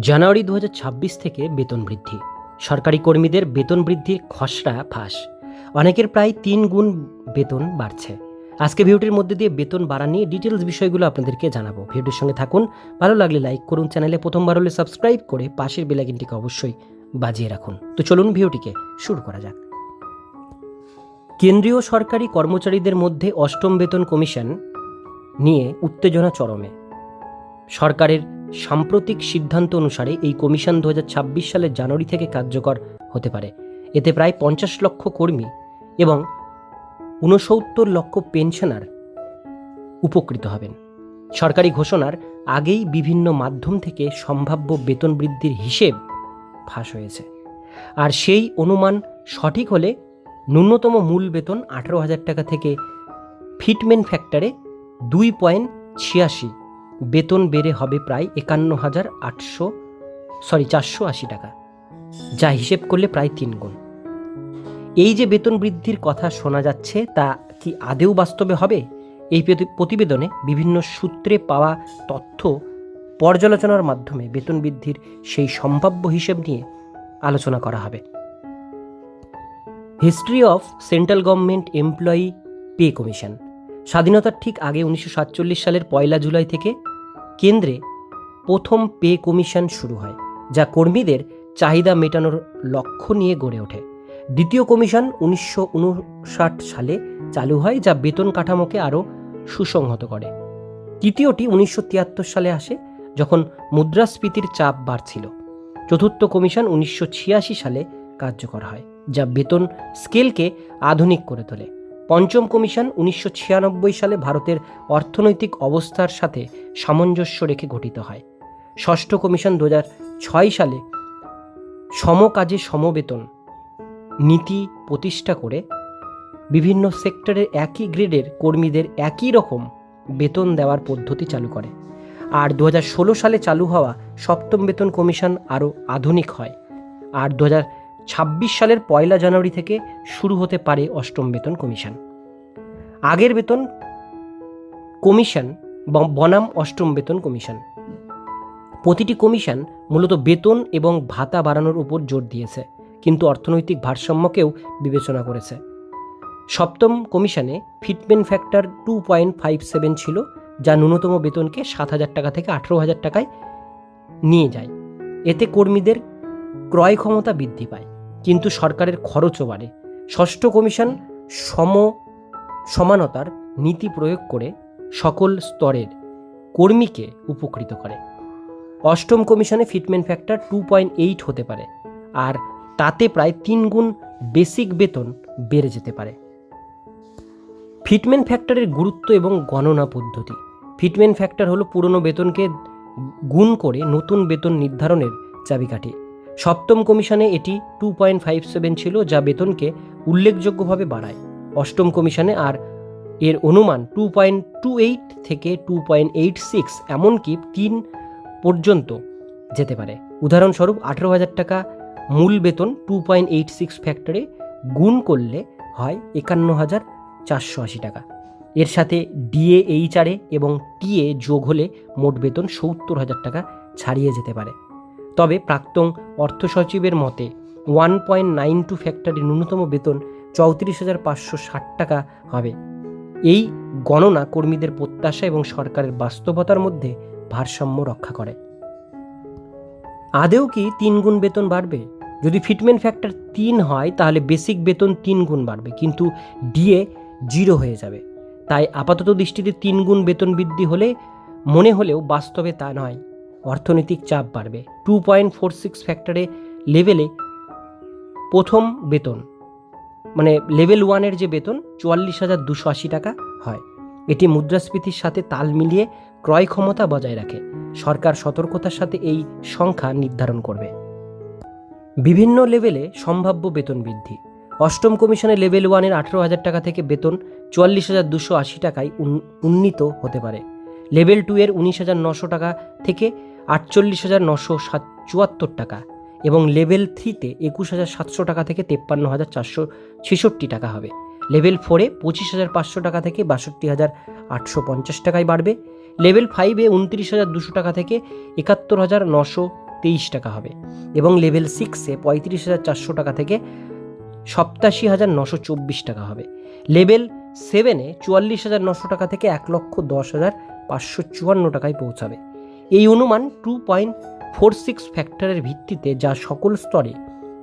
জানুয়ারি দু হাজার ছাব্বিশ থেকে বেতন বৃদ্ধি। সরকারি কর্মীদের বেতন বৃদ্ধির খসড়া ফাঁস। অনেকের প্রায় তিন গুণ বেতন বাড়ছে। আজকে ভিডিওটির মধ্যে দিয়ে বেতন বাড়া নিয়ে ডিটেলস বিষয়গুলো আপনাদেরকে জানাব। ভিডিওর সঙ্গে থাকুন, ভালো লাগলে লাইক করুন, চ্যানেলে প্রথমবার হলে সাবস্ক্রাইব করে পাশের বেলাকিনটিকে অবশ্যই বাজিয়ে রাখুন। তো চলুন ভিডিওটিকে শুরু করা যাক। কেন্দ্রীয় সরকারি কর্মচারীদের মধ্যে অষ্টম বেতন কমিশন নিয়ে উত্তেজনা চরমে। সরকারের সাম্প্রতিক সিদ্ধান্ত অনুসারে এই কমিশন দু হাজার ছাব্বিশ সালের জানুয়ারি থেকে কার্যকর হতে পারে। এতে প্রায় পঞ্চাশ লক্ষ কর্মী এবং ঊনসত্তর লক্ষ পেনশনার উপকৃত হবেন। সরকারি ঘোষণার আগেই বিভিন্ন মাধ্যম থেকে সম্ভাব্য বেতন বৃদ্ধির হিসেব ফাঁস হয়েছে। আর সেই অনুমান সঠিক হলে ন্যূনতম মূল বেতন আঠারো হাজার টাকা থেকে ফিটমেন ফ্যাক্টরে দুই পয়েন্ট ছিয়াশি বেতন বেড়ে হবে প্রায় একান্ন হাজার আটশো সরি চারশো আশি টাকা, যা হিসেব করলে প্রায় তিন গুণ। এই যে বেতন বৃদ্ধির কথা শোনা যাচ্ছে, তা কি আদেও বাস্তবে হবে? এই প্রতিবেদনে বিভিন্ন সূত্রে পাওয়া তথ্য পর্যালোচনার মাধ্যমে বেতন বৃদ্ধির সেই সম্ভাব্য হিসেব নিয়ে আলোচনা করা হবে। History of central government employee pay commission. স্বাধীনতার ঠিক আগে উনিশশো সাতচল্লিশ সালের পয়লা জুলাই থেকে কেন্দ্রে প্রথম পে কমিশন শুরু হয়, যা কর্মীদের চাহিদা মেটানোর লক্ষ্য নিয়ে গড়ে ওঠে। দ্বিতীয় কমিশন উনিশশো উনষাট সালে চালু হয়, যা বেতন কাঠামোকে আরও সুসংহত করে। তৃতীয়টি উনিশশো তিয়াত্তর সালে আসে, যখন মুদ্রাস্ফীতির চাপ বাড়ছিল। চতুর্থ কমিশন উনিশশো ছিয়াশি সালে কার্যকর হয়, যা বেতন স্কেলকে আধুনিক করে তোলে। পঞ্চম কমিশন উনিশশো ছিয়ানব্বই সালে ভারতের অর্থনৈতিক অবস্থার সাথে সামঞ্জস্য রেখে গঠিত হয়। ষষ্ঠ কমিশন দু সালে সমকাজে সমবেতন নীতি প্রতিষ্ঠা করে বিভিন্ন সেক্টরের একই গ্রেডের কর্মীদের একই রকম বেতন দেওয়ার পদ্ধতি চালু করে। আর দু হাজার ষোলো সালে চালু হওয়া সপ্তম বেতন কমিশন আরও আধুনিক হয়। আর দু হাজার ছাব্বিশ সালের পয়লা জানুয়ারি থেকে শুরু হতে পারে অষ্টম বেতন কমিশন। আগের বেতন কমিশন বনাম অষ্টম বেতন কমিশন। প্রতিটি কমিশন মূলত বেতন এবং ভাতা বাড়ানোর উপর জোর দিয়েছে, কিন্তু অর্থনৈতিক ভারসাম্যকেও বিবেচনা করেছে। সপ্তম কমিশনে fitment factor two point five seven ছিল, যা ন্যূনতম বেতনকে সাত হাজার টাকা থেকে আঠেরো হাজার টাকায় নিয়ে যায়। এতে কর্মীদের ক্রয় ক্ষমতা বৃদ্ধি পায়। কিন্তু সরকারের খরচও বাড়ে। ষষ্ঠ কমিশন সম সমানতার নীতি প্রয়োগ করে সকল স্তরের কর্মীকে উপকৃত করে। অষ্টম কমিশনে fitment factor two point eight হতে পারে আর তাতে প্রায় তিন গুণ বেসিক বেতন বেড়ে যেতে পারে। ফিটমেন্ট ফ্যাক্টরের গুরুত্ব এবং গণনা পদ্ধতি। ফিটমেন্ট ফ্যাক্টর হলো পুরনো বেতনকে গুণ করে নতুন বেতন নির্ধারণের চাবিকাঠি। সপ্তম কমিশনে এটি টু পয়েন্ট ফাইভ সেভেন ছিল, যা বেতনকে উল্লেখযোগ্যভাবে বাড়ায়। অষ্টম কমিশনে আর এর অনুমান টু পয়েন্ট টু এইট থেকে টু পয়েন্ট এইট সিক্স এমনকি তিন পর্যন্ত যেতে পারে। উদাহরণস্বরূপ, আঠেরো হাজার টাকা মূল বেতন টু পয়েন্ট এইট সিক্স ফ্যাক্টরে গুণ করলে হয় একান্ন হাজার চারশো আশি টাকা। এর সাথে ডিএ এইচআরএ এবং টিএ যোগ হলে মোট বেতন সত্তর হাজার টাকা ছাড়িয়ে যেতে পারে। তবে প্রাক্তন অর্থ সচিবের মতে ওয়ান পয়েন্ট নাইন টু ফ্যাক্টরি ন্যূনতম বেতন চৌত্রিশ হাজার পাঁচশো ষাট টাকা হবে। এই গণনা কর্মীদের প্রত্যাশা এবং সরকারের বাস্তবতার মধ্যে ভারসাম্য রক্ষা করে। আদেও কি তিন গুণ বেতন বাড়বে? যদি ফিটমেন্ট ফ্যাক্টর তিন হয়, তাহলে বেসিক বেতন তিন গুণ বাড়বে, কিন্তু ডিএ জিরো হয়ে যাবে। তাই আপাতত দৃষ্টিতে তিন গুণ বেতন বৃদ্ধি হলে, মনে হলেও বাস্তবে তা নয়। অর্থনৈতিক চাপ বাড়বে। টু পয়েন্ট ফোর সিক্স ফ্যাক্টরে লেভেলে প্রথম বেতন মানে লেভেল ওয়ানের যে বেতন চুয়াল্লিশ হাজার দুশো আশি টাকা হয়। এটি মুদ্রাস্ফীতির সাথে তাল মিলিয়ে ক্রয় ক্ষমতা বজায় রাখে। সরকার সতর্কতার সাথে এই সংখ্যা নির্ধারণ করবে। বিভিন্ন লেভেলে সম্ভাব্য বেতন বৃদ্ধি। অষ্টম কমিশনে লেভেল ওয়ানের আঠেরো হাজার টাকা থেকে বেতন চুয়াল্লিশ হাজার দুশো আশি টাকায় উন্নীত হতে পারে। লেভেল টু এর উনিশ হাজার নশো টাকা থেকে আটচল্লিশ হাজার নশো সাত চুয়াত্তর টাকা এবং লেভেল থ্রিতে একুশ হাজার সাতশো টাকা থেকে তেপ্পান্ন হাজার চারশো ছেষট্টি টাকা হবে। লেভেল ফোরে পঁচিশ হাজার পাঁচশো টাকা থেকে বাষট্টি হাজার আটশো পঞ্চাশ টাকায় বাড়বে। লেভেল ফাইভে উনত্রিশ হাজার দুশো টাকা থেকে একাত্তর হাজার নশো তেইশ টাকা হবে এবং লেভেল সিক্সে পঁয়ত্রিশ হাজার চারশো টাকা থেকে সপ্তাশি হাজার নশো চব্বিশ টাকা হবে। লেভেল সেভেনে চুয়াল্লিশ হাজার নশো টাকা থেকে এক লক্ষ দশ হাজার পাঁচশো চুয়ান্ন টাকায় পৌঁছাবে। এই অনুমান টু পয়েন্ট ফোর সিক্স ফ্যাক্টরের ভিত্তিতে যা সকল স্তরে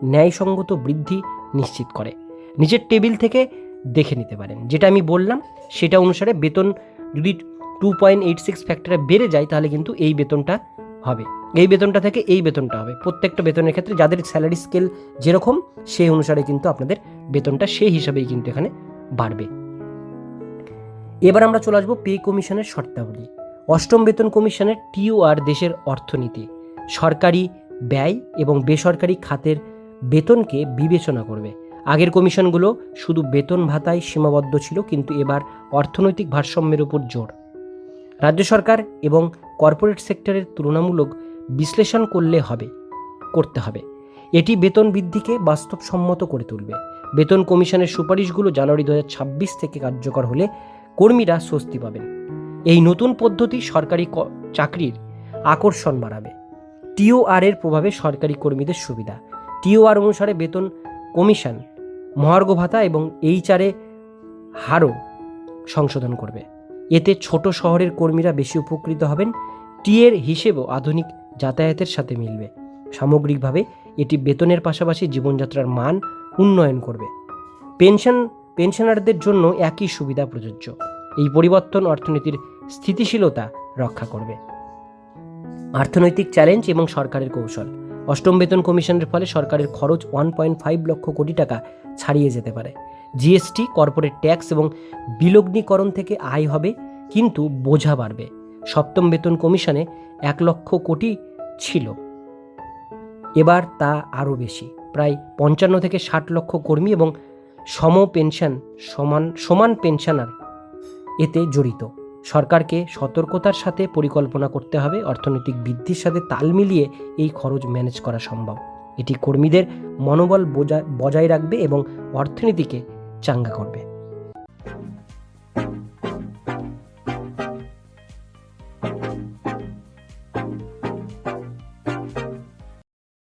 ন্যায়সঙ্গত বৃদ্ধি নিশ্চিত করে। নিচের টেবিল থেকে দেখে নিতে পারেন। যেটা আমি বললাম, সেটা অনুসারে বেতন যদি টু পয়েন্ট এইট সিক্স ফ্যাক্টরে বেড়ে যায়, তাহলে কিন্তু এই বেতনটা হবে। এই বেতনটা থেকে এই বেতনটা হবে। প্রত্যেকটা বেতনের ক্ষেত্রে যাদের স্যালারি স্কেল যেরকম, সেই অনুসারে কিন্তু আপনাদের বেতনটা সেই হিসাবেই কিন্তু এখানে বাড়বে। এবার আমরা চলে আসব পে কমিশনের শর্তাবলী। অষ্টম বেতন কমিশনের টিওআর দেশের অর্থনীতি। সরকারি ব্যয় এবং বেসরকারি খাতের বেতনকে বিবেচনা করবে। আগের কমিশনগুলো শুধু বেতন ভাতায় সীমাবদ্ধ ছিল, কিন্তু এবার অর্থনৈতিক ভারসাম্যের উপর জোর। রাজ্য সরকার এবং কর্পোরেট সেক্টরের তুলনামূলক বিশ্লেষণ করলে হবে, করতে হবে। এটি বেতন বৃদ্ধিকে বাস্তবসম্মত করে তুলবে। বেতন কমিশনের সুপারিশগুলো জানুয়ারি দু হাজার ছাব্বিশ থেকে কার্যকর হলে কর্মীরা স্বস্তি পাবেন। এই নতুন পদ্ধতি সরকারি চাকরির আকর্ষণ বাড়াবে। টিওআর এর প্রভাবে সরকারি কর্মীদের সুবিধা। টিওআর অনুসারে বেতন কমিশন, মহার্ঘ ভাতা এবং এইচআরে হারও সংশোধন করবে। এতে ছোট শহরের কর্মীরা বেশি উপকৃত হবেন। টিএর হিসেবেও আধুনিক যাতায়াতের সাথে মিলবে। সামগ্রিকভাবে এটি বেতনের পাশাপাশি জীবনযাত্রার মান উন্নয়ন করবে। পেনশন, পেনশনারদের জন্য একই সুবিধা প্রযোজ্য। এই পরিবর্তন অর্থনীতির স্থিতিশীলতা রক্ষা করবে। অর্থনৈতিক চ্যালেঞ্জ এবং সরকারের কৌশল। অষ্টম বেতন কমিশনের ফলে সরকারের খরচ one point five lakh crore টাকা ছাড়িয়ে যেতে পারে। জিএসটি কর্পোরেট ট্যাক্স এবং বিলগ্নীকরণ থেকে আয় হবে, কিন্তু বোঝা বাড়বে। সপ্তম বেতন কমিশনে এক লক্ষ কোটি ছিল। এবার তা আরও বেশি, প্রায় পঞ্চান্ন থেকে ষাট লক্ষ কর্মী এবং সম পেনশন সমান সমান পেনশনার এতে জড়িত। সরকারকে সতর্কতার সাথে পরিকল্পনা করতে হবে, অর্থনৈতিক বৃদ্ধির সাথে তাল মিলিয়ে এই খরচ ম্যানেজ করা সম্ভব। এটি কর্মীদের মনোবল বজায় রাখবে এবং অর্থনীতিকে চাঙ্গা করবে।